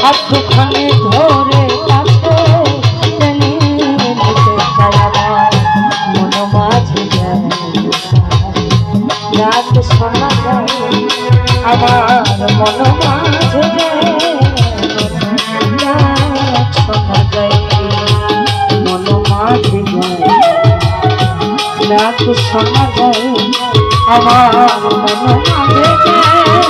হাতখানে ধরে তাকে টেনে নিতে চালাবার মন মাঝে রাত শোনা যায় আমার মন মাঝে রাত যায় আমার মন মাঝে যায়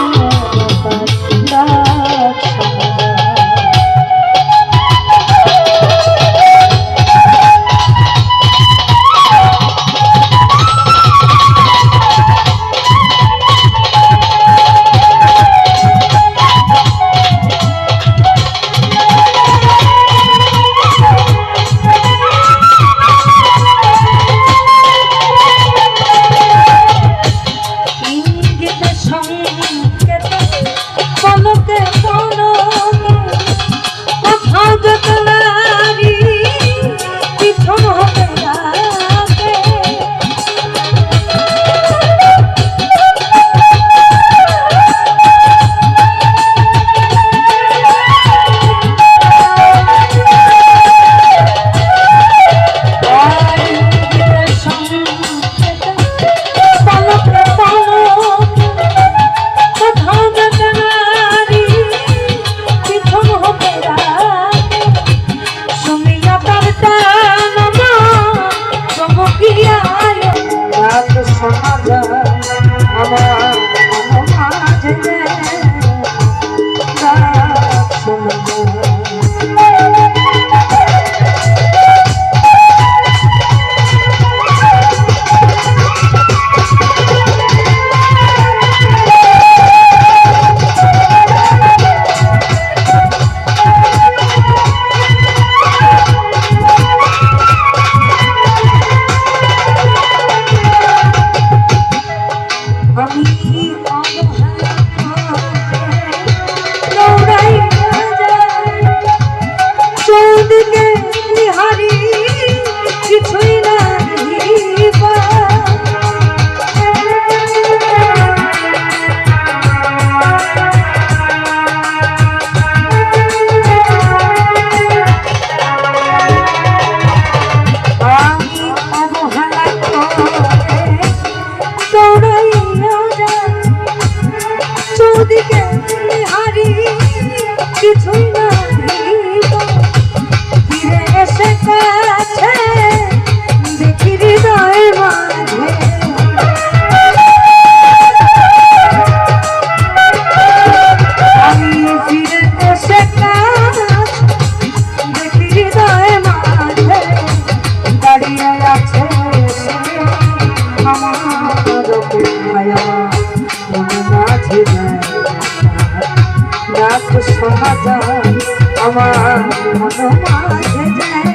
রাত সমাধান আমার মন মাঝে যায়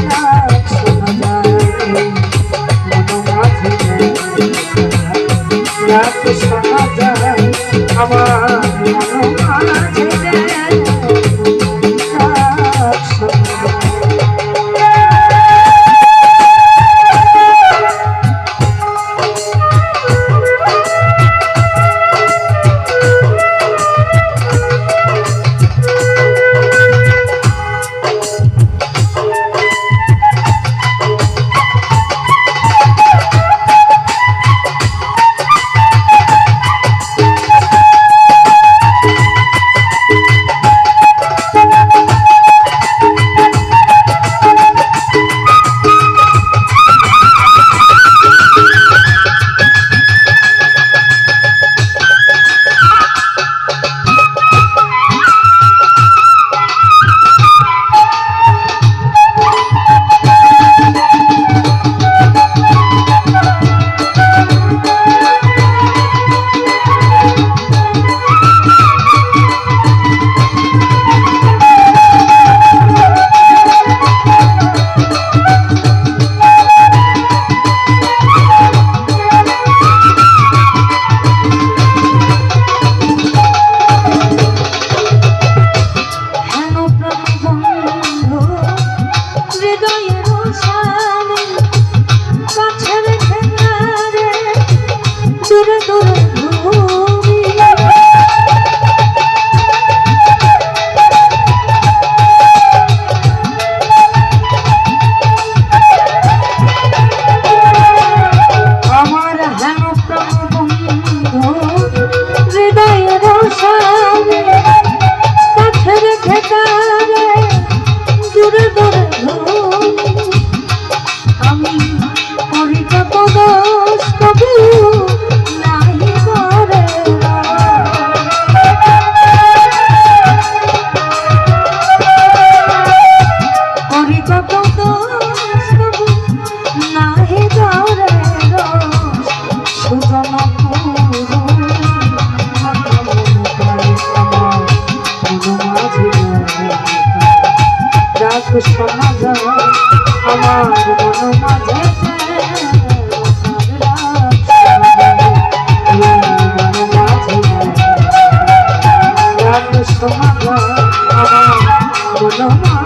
রাত সমাধান মাঝে যায় আমার মন শোনা যায় আমার মন মাঝে শোনা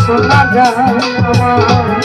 শোনা যায় আমার।